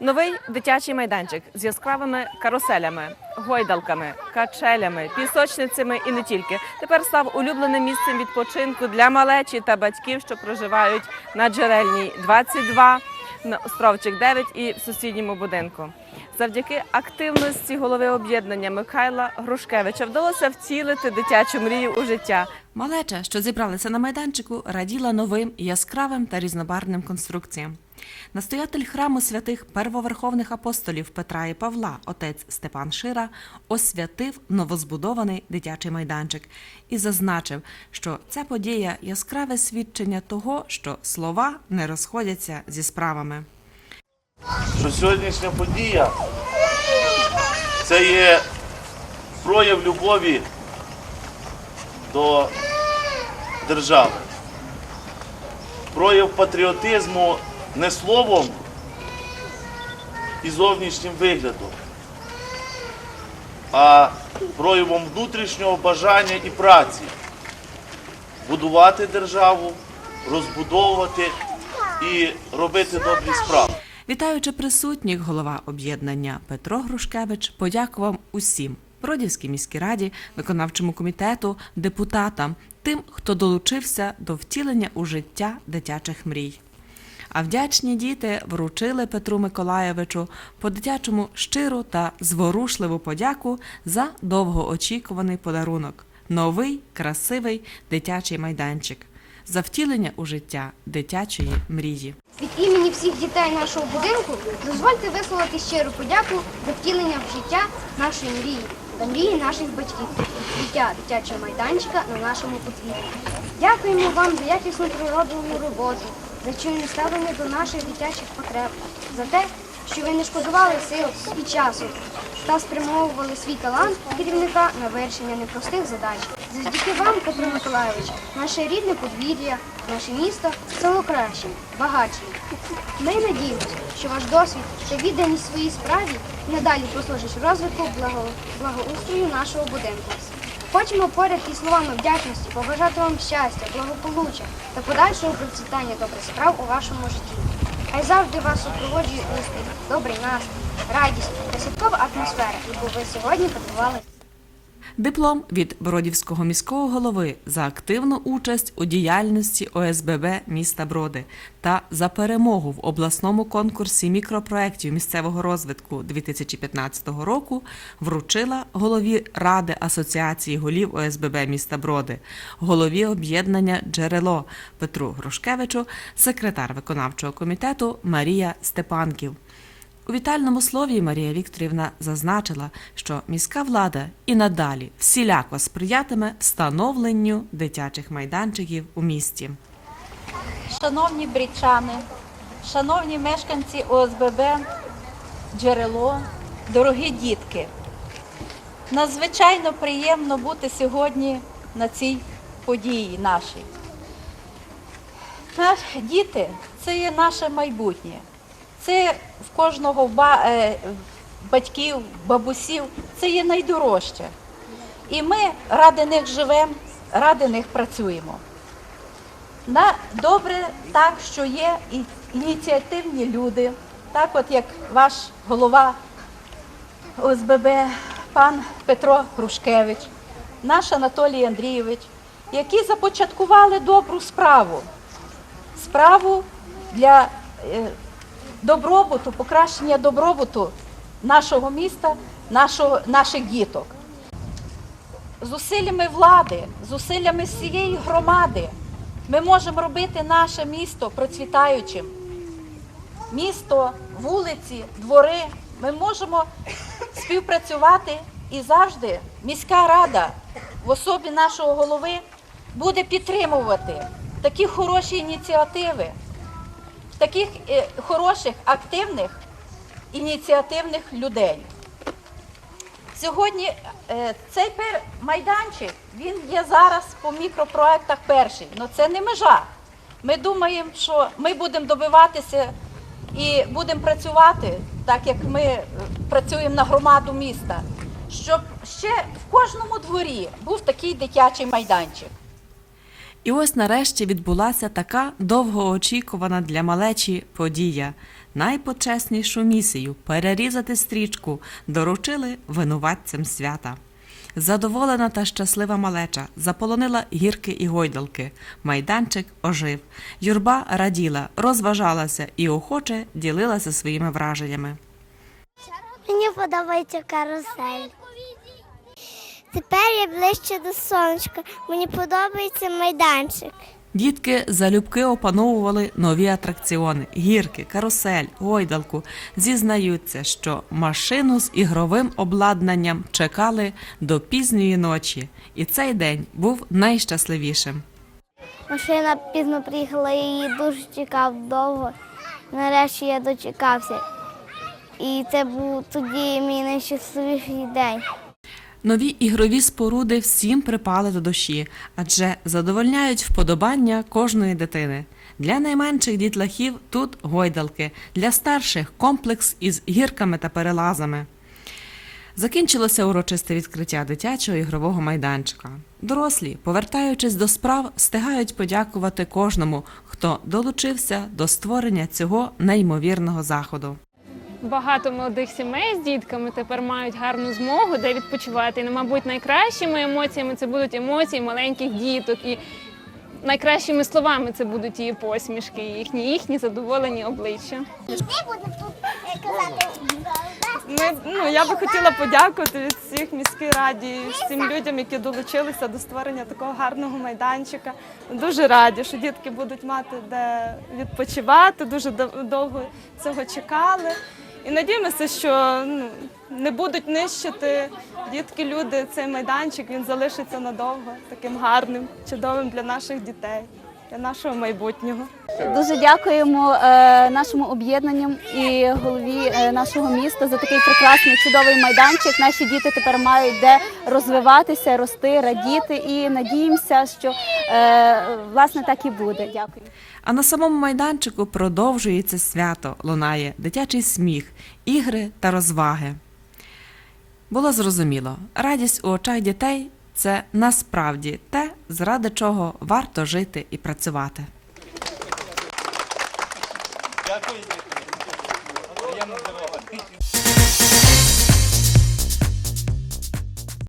Новий дитячий майданчик з яскравими каруселями, гойдалками, качелями, пісочницями і не тільки тепер став улюбленим місцем відпочинку для малечі та батьків, що проживають на джерельній 22, на островчик 9 і в сусідньому будинку. Завдяки активності голови об'єднання Михайла Грушкевича вдалося втілити дитячу мрію у життя. Малеча, що зібралися на майданчику, раділа новим яскравим та різнобарвним конструкціям. Настоятель храму святих первоверховних апостолів Петра і Павла, отець Степан Шира, освятив новозбудований дитячий майданчик і зазначив, що ця подія яскраве свідчення того, що слова не розходяться зі справами. Що сьогоднішня подія це є прояв любові до держави, прояв патріотизму не словом і зовнішнім виглядом, а проявом внутрішнього бажання і праці будувати державу, розбудовувати і робити добрі справи. Вітаючи присутніх, голова об'єднання Петро Грушкевич подякував усім Бродівській міській раді, виконавчому комітету, депутатам, тим, хто долучився до втілення у життя дитячих мрій. А вдячні діти вручили Петру Миколаєвичу по дитячому щиру та зворушливу подяку за довгоочікуваний подарунок новий красивий дитячий майданчик за втілення у життя дитячої мрії. Від імені всіх дітей нашого будинку дозвольте висловити щиру подяку за втілення в життя нашої мрії та мрії наших батьків, життя дитячого майданчика на нашому подвір'ї. Дякуємо вам за якісну природну роботу, за чуйне ставлення до наших дитячих потреб, за те, що ви не шкодували сил і часу та спрямовували свій талант керівника на вирішення непростих задач. Завдяки вам, Петро Миколайович, наше рідне подвір'я, наше місто стало кращим, багатшим. Ми надіємося, що ваш досвід та відданість своїй справі надалі послужить розвитку благо... благоустрою нашого будинку. Хочемо поряд із словами вдячності побажати вам щастя, благополуччя та подальшого процвітання добрих справ у вашому житті. Хай завжди вас супроводжує успіх, добрий настрій, радість та святкова атмосфера, яку ви сьогодні подарували. Диплом від Бродівського міського голови за активну участь у діяльності ОСББ міста Броди та за перемогу в обласному конкурсі мікропроєктів місцевого розвитку 2015 року вручила голові Ради Асоціації голів ОСББ міста Броди, голові об'єднання Джерело Петру Грушкевичу, секретар виконавчого комітету Марія Степанків. У вітальному слові Марія Вікторівна зазначила, що міська влада і надалі всіляко сприятиме встановленню дитячих майданчиків у місті. Шановні брічани, шановні мешканці ОСББ, джерело, дорогі дітки, надзвичайно приємно бути сьогодні на цій події нашій. Наш, діти це є наше майбутнє. Це в кожного е, батьків, бабусів, це є найдорожче. І ми ради них живемо, ради них працюємо. На добре так, що є і ініціативні люди, так от як ваш голова ОСББ, пан Петро Грушкевич, наш Анатолій Андрійович, які започаткували добру справу. Справу для е, добробуту, покращення добробуту нашого міста, нашого, наших діток зусиллями влади, зусиллями всієї громади ми можемо робити наше місто процвітаючим. Місто, вулиці, двори. Ми можемо співпрацювати і завжди міська рада в особі нашого голови буде підтримувати такі хороші ініціативи, таких е, хороших, активних, ініціативних людей. Сьогодні е, цей майданчик він є зараз по мікропроектах перший. Ну це не межа. Ми думаємо, що ми будемо добиватися і будемо працювати, так як ми е, працюємо на громаду міста, щоб ще в кожному дворі був такий дитячий майданчик. І ось нарешті відбулася така довгоочікувана для малечі подія. Найпочеснішу місію перерізати стрічку доручили винуватцям свята. Задоволена та щаслива малеча заполонила гірки і гойдалки. Майданчик ожив. Юрба раділа, розважалася і охоче ділилася своїми враженнями. Мені подобається карусель. Тепер я ближче до сонечка. Мені подобається майданчик. Дітки залюбки опановували нові атракціони: гірки, карусель, гойдалку. Зізнаються, що машину з ігровим обладнанням чекали до пізньої ночі, і цей день був найщасливішим. Машина пізно приїхала, я її дуже чекав довго. Нарешті я дочекався. І це був тоді мій найщасливіший день. Нові ігрові споруди всім припали до душі, адже задовольняють вподобання кожної дитини. Для найменших дітлахів тут гойдалки, для старших комплекс із гірками та перелазами. Закінчилося урочисте відкриття дитячого ігрового майданчика. Дорослі, повертаючись до справ, встигають подякувати кожному, хто долучився до створення цього неймовірного заходу. Багато молодих сімей з дітками тепер мають гарну змогу, де відпочивати. І, мабуть, найкращими емоціями це будуть емоції маленьких діток. І найкращими словами це будуть її посмішки, їхні їхні задоволені обличчя. Ми, ну, я би хотіла подякувати від всіх міській раді, всім людям, які долучилися до створення такого гарного майданчика. Дуже раді, що дітки будуть мати де відпочивати. Дуже дов- довго цього чекали. І надіємося, що ну, не будуть нищити дітки, люди цей майданчик. Він залишиться надовго таким гарним, чудовим для наших дітей, для нашого майбутнього. Дуже дякуємо е, нашому об'єднанню і голові е, нашого міста за такий прекрасний чудовий майданчик. Наші діти тепер мають де розвиватися, рости, радіти і надіємося, що е, власне так і буде. Дякую. А на самому майданчику продовжується свято, лунає дитячий сміх, ігри та розваги. Було зрозуміло, радість у очах дітей це насправді те, заради чого варто жити і працювати.